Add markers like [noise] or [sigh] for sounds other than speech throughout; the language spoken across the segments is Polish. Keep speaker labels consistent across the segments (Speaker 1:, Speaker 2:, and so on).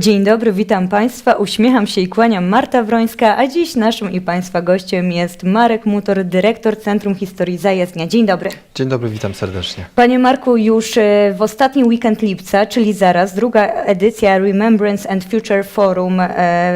Speaker 1: Dzień dobry, witam Państwa. Uśmiecham się i kłaniam Marta Wrońska, a dziś naszym i Państwa gościem jest Marek Mutor, dyrektor Centrum Historii Zajezdnia. Dzień dobry.
Speaker 2: Dzień dobry, witam serdecznie.
Speaker 1: Panie Marku, już e, w ostatni weekend lipca, czyli zaraz, druga edycja Remembrance and Future Forum e,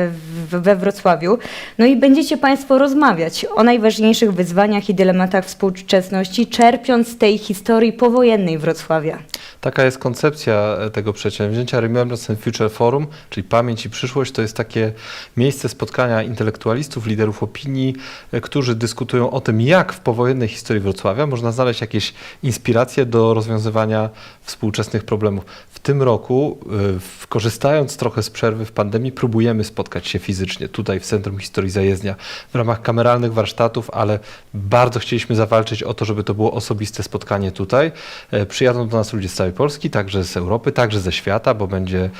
Speaker 1: w- we Wrocławiu. No i będziecie Państwo rozmawiać o najważniejszych wyzwaniach i dylematach współczesności, czerpiąc z tej historii powojennej Wrocławia.
Speaker 2: Taka jest koncepcja e, tego przedsięwzięcia Remembrance and Future Forum, czyli Pamięć i Przyszłość. To jest takie miejsce spotkania intelektualistów, liderów opinii, e, którzy dyskutują o tym, jak w powojennej historii Wrocławia można znaleźć jakieś inspiracje do rozwiązywania współczesnych problemów. W tym roku, e, korzystając trochę z przerwy w pandemii, próbujemy spotkać się fizycznie tutaj w Centrum Historii Zajezdnia w ramach kameralnych warsztatów, ale bardzo chcieliśmy zawalczyć o to, żeby to było osobiste spotkanie tutaj. E, Przyjadą do nas ludzie z całej Polski, także z Europy, także ze świata, bo będzie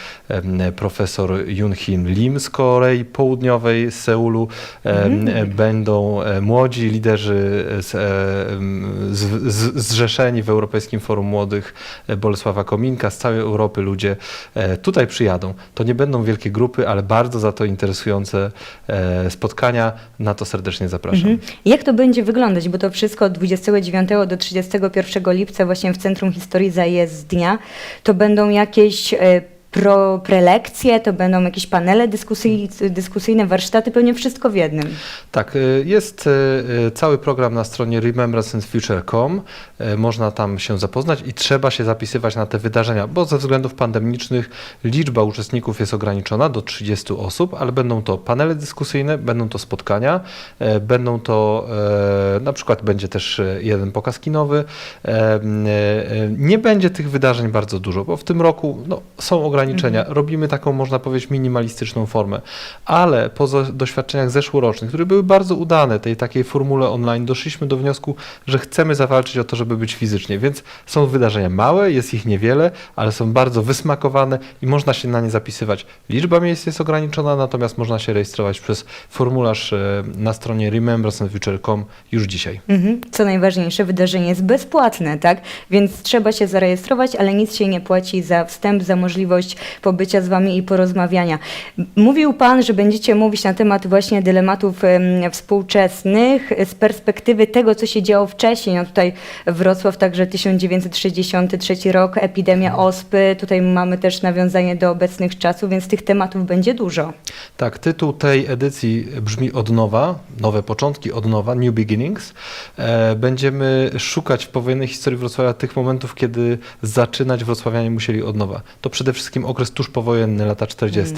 Speaker 2: profesor Yun-Hin Lim z Korei Południowej, z Seulu. E, Będą e, młodzi liderzy z, z, z, zrzeszeni w Europejskim Forum Młodych Bolesława Kominka, z całej Europy ludzie tutaj przyjadą. To nie będą wielkie grupy, ale bardzo za to interesujące e, spotkania. Na to serdecznie zapraszam.
Speaker 1: Mhm. Jak to będzie wyglądać? Bo to wszystko od 29 do 31 lipca właśnie w Centrum Historii Zajezdnia. To będą jakieś e, pro, prelekcje, to będą jakieś panele dyskusy, dyskusyjne, warsztaty, pewnie wszystko w jednym.
Speaker 2: Tak, y, jest y, y, cały program na stronie remembranceandfuture.com. Można tam się zapoznać i trzeba się zapisywać na te wydarzenia, bo ze względów pandemicznych liczba uczestników jest ograniczona do 30 osób, ale będą to panele dyskusyjne, będą to spotkania, będą to na przykład będzie też jeden pokaz kinowy. Nie będzie tych wydarzeń bardzo dużo, bo w tym roku no, są ograniczenia. Robimy taką, można powiedzieć, minimalistyczną formę, ale po doświadczeniach zeszłorocznych, które były bardzo udane, tej takiej formule online, doszliśmy do wniosku, że chcemy zawalczyć o to, żeby być fizycznie, więc są wydarzenia małe, jest ich niewiele, ale są bardzo wysmakowane i można się na nie zapisywać. Liczba miejsc jest ograniczona, natomiast można się rejestrować przez formularz e, na stronie remembranceandfuture.com już dzisiaj.
Speaker 1: Mhm. Co najważniejsze, wydarzenie jest bezpłatne, tak? Więc trzeba się zarejestrować, ale nic się nie płaci za wstęp, za możliwość pobycia z Wami i porozmawiania. Mówił Pan, że będziecie mówić na temat właśnie dylematów em, współczesnych z perspektywy tego, co się działo wcześniej. No tutaj Wrocław, także 1963 rok, epidemia ospy. Tutaj mamy też nawiązanie do obecnych czasów, więc tych tematów będzie dużo.
Speaker 2: Tak, tytuł tej edycji brzmi od nowa, nowe początki, od nowa, New Beginnings. E, będziemy szukać w powojennej historii Wrocławia tych momentów, kiedy zaczynać wrocławianie musieli od nowa. To przede wszystkim okres tuż powojenny, lata 40.,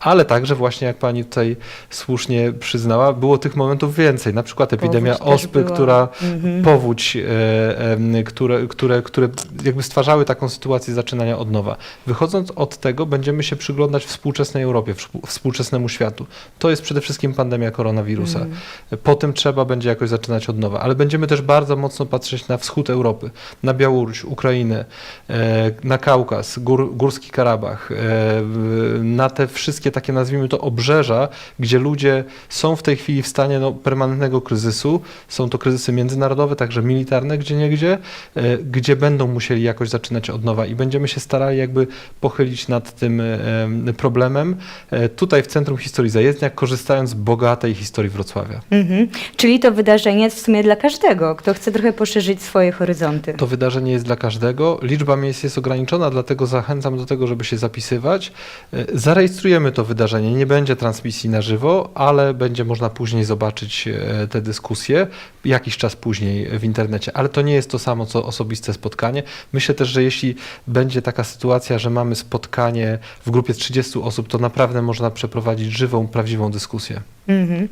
Speaker 2: ale także właśnie, jak pani tutaj słusznie przyznała, było tych momentów więcej. Na przykład epidemia
Speaker 1: Powódź
Speaker 2: ospy, która
Speaker 1: Mhm.
Speaker 2: powódź, e, em, które, które, które jakby stwarzały taką sytuację zaczynania od nowa. Wychodząc od tego, będziemy się przyglądać współczesnej Europie, współ- współczesnemu światu. To jest przede wszystkim pandemia koronawirusa.
Speaker 1: Mhm.
Speaker 2: Po tym trzeba będzie jakoś zaczynać od nowa, ale będziemy też bardzo mocno patrzeć na wschód Europy, na Białoruś, Ukrainę, e, na Kaukaz, Gór, Górski Karabach, e, w- na te wszystkie takie, nazwijmy to, obrzeża, gdzie ludzie są w tej chwili w stanie no, permanentnego kryzysu. Są to kryzysy międzynarodowe, także militarne gdzie niegdzie, e, gdzie będą musieli jakoś zaczynać od nowa i będziemy się starali jakby pochylić nad tym e, em, problemem e, tutaj w Centrum Historii Zajezdnia, korzystając z bogatej historii Wrocławia.
Speaker 1: Mhm. Czyli to wydarzenie jest w sumie dla każdego, kto chce trochę poszerzyć swoje horyzonty.
Speaker 2: To wydarzenie jest dla każdego. Liczba miejsc jest ograniczona, dlatego zachęcam do tego, żeby się zapisywać. E, Zarejestrujemy to wydarzenie. Nie będzie transmisji na żywo, ale będzie można później zobaczyć e, te dyskusje jakiś czas później w internecie. Ale to nie jest to samo, co osobiste spotkanie. Myślę też, że jeśli będzie taka sytuacja, że mamy spotkanie w grupie 30 osób, to naprawdę można przeprowadzić żywą, prawdziwą dyskusję.
Speaker 1: Mhm.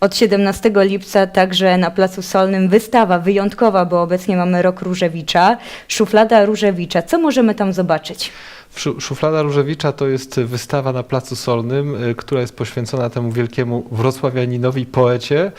Speaker 1: Od 17 lipca także na Placu Solnym wystawa wyjątkowa, bo obecnie mamy rok Różewicza, szuflada Różewicza. Co możemy tam zobaczyć?
Speaker 2: Szu- Szuflada Różewicza to jest wystawa na Placu Solnym, y, która jest poświęcona temu wielkiemu wrocławianinowi, poecie.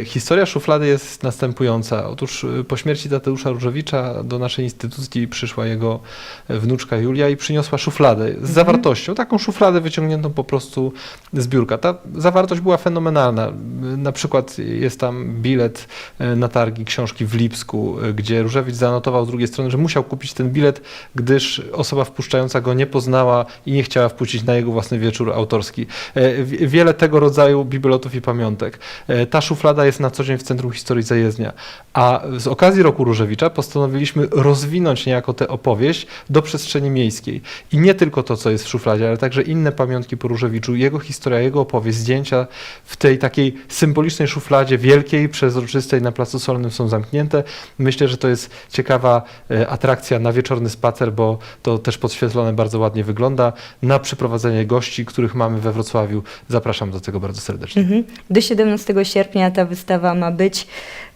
Speaker 2: Y, Historia szuflady jest następująca. Otóż y, po śmierci Tadeusza Różewicza do naszej instytucji przyszła jego wnuczka Julia i przyniosła szufladę z zawartością, taką szufladę wyciągniętą po prostu z biurka. Ta zawartość była fenomenalna. Na przykład jest tam bilet na targi książki w Lipsku, gdzie Różewicz zanotował z drugiej strony, że musiał kupić ten bilet, gdyż osoba wpuszczająca go nie poznała i nie chciała wpuścić na jego własny wieczór autorski. E, wi- Wiele tego rodzaju bibelotów i pamiątek. E, Ta szuflada jest na co dzień w Centrum Historii Zajezdnia. A z okazji Roku Różewicza postanowiliśmy rozwinąć niejako tę opowieść do przestrzeni miejskiej. I nie tylko to, co jest w szufladzie, ale także inne pamiątki po Różewiczu, jego historia, jego opowieść, zdjęcia w tej takiej symbolicznej szufladzie, wielkiej, przezroczystej na Placu Solnym są zamknięte. Myślę, że to jest ciekawa e, atrakcja na wieczorny spacer, bo to też podświetlone bardzo ładnie wygląda. Na przyprowadzenie gości, których mamy we Wrocławiu. Zapraszam do tego bardzo serdecznie.
Speaker 1: Mhm. Do 17 sierpnia ta wystawa ma być.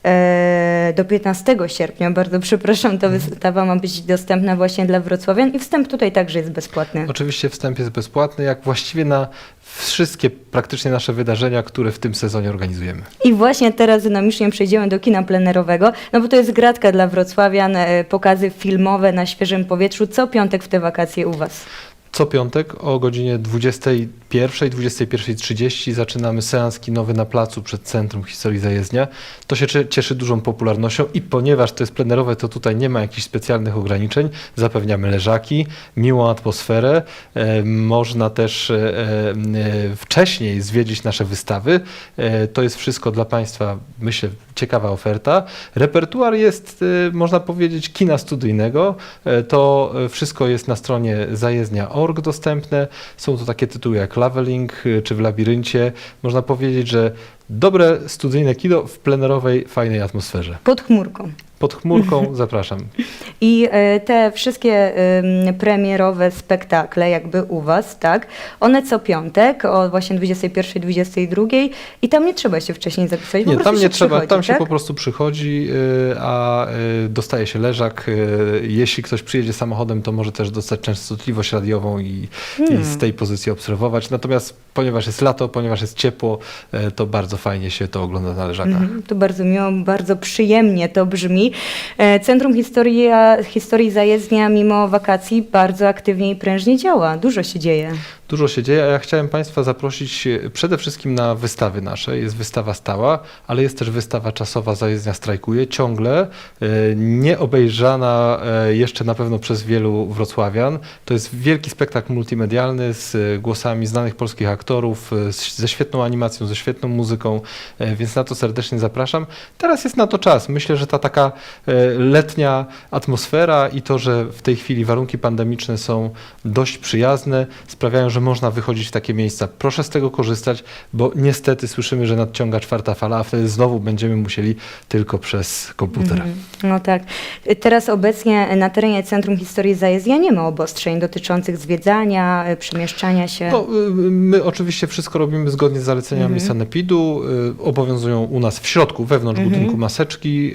Speaker 1: E, do 15 sierpnia, bardzo przepraszam, ta wystawa ma być dostępna właśnie dla wrocławian i wstęp tutaj także jest bezpłatny.
Speaker 2: Oczywiście wstęp jest bezpłatny, jak właściwie na wszystkie praktycznie nasze wydarzenia, które w tym sezonie organizujemy.
Speaker 1: I właśnie teraz dynamicznie przejdziemy do kina plenerowego, no bo to jest gratka dla wrocławian, e, pokazy filmowe na świeżym powietrzu. Co piątek w te wakacje u Was?
Speaker 2: Co piątek o godzinie 21, 21.30 zaczynamy seans kinowy na placu przed Centrum Historii Zajezdnia. To się cie- cieszy dużą popularnością i ponieważ to jest plenerowe, to tutaj nie ma jakichś specjalnych ograniczeń. Zapewniamy leżaki, miłą atmosferę. E, można też e, e, wcześniej zwiedzić nasze wystawy. To jest wszystko dla Państwa, myślę, ciekawa oferta. Repertuar jest, można powiedzieć, kina studyjnego. To wszystko jest na stronie zajezdnia.org dostępne. Są to takie tytuły jak Laveling e, czy w Labiryncie. Można powiedzieć, że dobre studyjne kino w plenerowej, fajnej atmosferze.
Speaker 1: Pod chmurką.
Speaker 2: Pod chmurką [laughs] zapraszam.
Speaker 1: I e, te wszystkie em, premierowe spektakle jakby u Was, tak, one co piątek o właśnie 21, 22 i tam nie trzeba się wcześniej zapisać,
Speaker 2: Nie, tam
Speaker 1: się
Speaker 2: nie trzeba, tam się
Speaker 1: tak?
Speaker 2: po prostu przychodzi, y, a y, dostaje się leżak. Jeśli ktoś przyjedzie samochodem, to może też dostać częstotliwość radiową i, i
Speaker 1: Hmm.
Speaker 2: z tej pozycji obserwować. Natomiast ponieważ jest lato, ponieważ jest ciepło, to bardzo fajnie się to ogląda na leżakach.
Speaker 1: Mhm, To bardzo miło, bardzo przyjemnie to brzmi. E, Centrum Historia, Historii Zajezdnia mimo wakacji bardzo aktywnie i prężnie działa. Dużo się dzieje.
Speaker 2: Dużo się dzieje, a ja chciałem Państwa zaprosić e, przede wszystkim na wystawy nasze. Jest wystawa stała, ale jest też wystawa czasowa Zajezdnia Strajkuje, ciągle e, nieobejrzana e, jeszcze na pewno przez wielu wrocławian. To jest wielki spektakl multimedialny z głosami znanych polskich aktorów, ze świetną animacją, ze świetną muzyką, więc na to serdecznie zapraszam. Teraz jest na to czas. Myślę, że ta taka letnia atmosfera i to, że w tej chwili warunki pandemiczne są dość przyjazne, sprawiają, że można wychodzić w takie miejsca. Proszę z tego korzystać, bo niestety słyszymy, że nadciąga czwarta fala, a wtedy znowu będziemy musieli tylko przez komputer.
Speaker 1: Mhm. No tak. E, Teraz obecnie na terenie Centrum Historii Zajezdnia nie ma obostrzeń dotyczących zwiedzania, e, przemieszczania się.
Speaker 2: No, y, my oczywiście wszystko robimy zgodnie z zaleceniami
Speaker 1: Mhm.
Speaker 2: sanepidu. Y, Obowiązują u nas w środku, wewnątrz
Speaker 1: Mhm.
Speaker 2: budynku maseczki.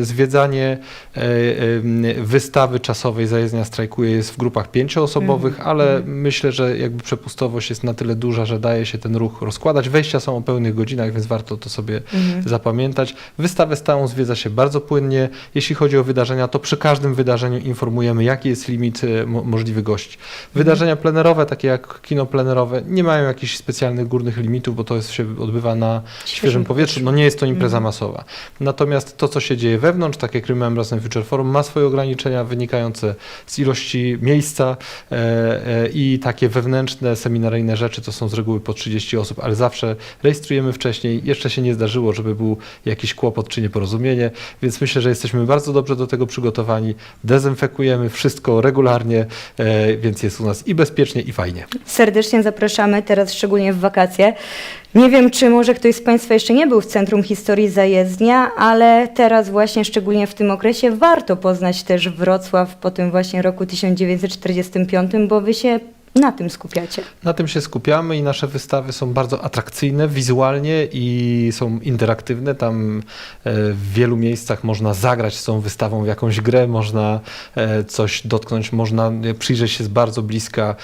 Speaker 2: y, Zwiedzanie y, wystawy czasowej zajezdnia strajkuje jest w grupach pięcioosobowych,
Speaker 1: Mhm.
Speaker 2: ale
Speaker 1: Mhm.
Speaker 2: myślę, że jakby przepustowość jest na tyle duża, że daje się ten ruch rozkładać. Wejścia są o pełnych godzinach, więc warto to sobie
Speaker 1: Mhm.
Speaker 2: zapamiętać. Wystawę stałą zwiedza się bardzo płynnie. Jeśli chodzi o wydarzenia, to przy każdym wydarzeniu informujemy, jaki jest limit e, mo możliwy gości. Wydarzenia plenerowe, takie jak kino plenerowe, nie mają jakichś specjalnych górnych limitów, bo to jest, się odbywa na świeżym powietrzu. No nie jest to impreza
Speaker 1: Mhm.
Speaker 2: masowa. Natomiast to, co się dzieje wewnątrz, tak jak Remembrance and Future Forum, ma swoje ograniczenia wynikające z ilości miejsca e, e, i takie wewnętrzne, seminaryjne rzeczy to są z reguły po 30 osób, ale zawsze rejestrujemy wcześniej. Jeszcze się nie zdarzyło, żeby był jakiś kłopot czy nieporozumienie, więc myślę, że jesteśmy bardzo dobrze do tego przygotowani. Dezynfekujemy wszystko regularnie, e, więc jest u nas i bezpiecznie, i fajnie.
Speaker 1: Serdecznie zapraszamy teraz, szczególnie w wakacje. Nie wiem, czy może ktoś z Państwa jeszcze nie był w Centrum Historii Zajezdnia, ale teraz właśnie, szczególnie w tym okresie, warto poznać też Wrocław po tym właśnie roku 1945, bo Wy się na tym skupiacie.
Speaker 2: Na tym się skupiamy i nasze wystawy są bardzo atrakcyjne wizualnie i są interaktywne. Tam e, w wielu miejscach można zagrać z tą wystawą w jakąś grę, można e, coś dotknąć, można e, przyjrzeć się z bardzo bliska,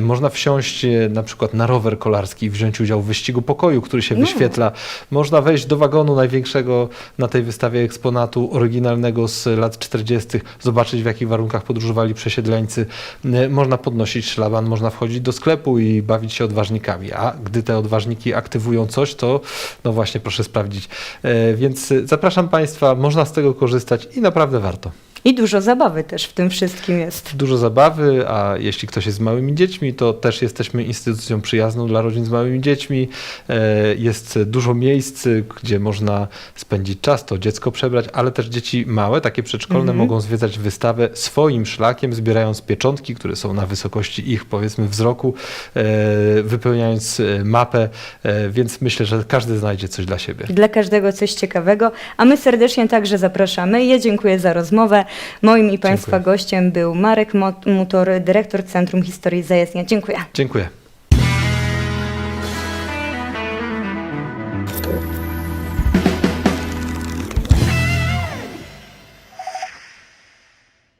Speaker 2: można wsiąść na przykład na rower kolarski i wziąć udział w wyścigu pokoju, który się
Speaker 1: No.
Speaker 2: wyświetla. Można wejść do wagonu największego na tej wystawie eksponatu oryginalnego z lat 40., zobaczyć w jakich warunkach podróżowali przesiedleńcy. Można podnosić szlaban, można wchodzić do sklepu i bawić się odważnikami, a gdy te odważniki aktywują coś, to no właśnie proszę sprawdzić. E, Więc zapraszam Państwa, można z tego korzystać i naprawdę warto.
Speaker 1: I dużo zabawy też w tym wszystkim jest.
Speaker 2: Dużo zabawy, a jeśli ktoś jest z małymi dziećmi, to też jesteśmy instytucją przyjazną dla rodzin z małymi dziećmi. E, Jest dużo miejsc, gdzie można spędzić czas, to dziecko przebrać, ale też dzieci małe, takie przedszkolne,
Speaker 1: Mhm.
Speaker 2: mogą zwiedzać wystawę swoim szlakiem, zbierając pieczątki, które są na wysokości ich, powiedzmy, wzroku, e, wypełniając e, mapę, e, więc myślę, że każdy znajdzie coś dla siebie.
Speaker 1: Dla każdego coś ciekawego, a my serdecznie także zapraszamy. Ja dziękuję za rozmowę. Moim i Państwa
Speaker 2: Dziękuję.
Speaker 1: gościem był Marek Mutor, dyrektor Centrum Historii Zajaśnia. Dziękuję.
Speaker 2: Dziękuję.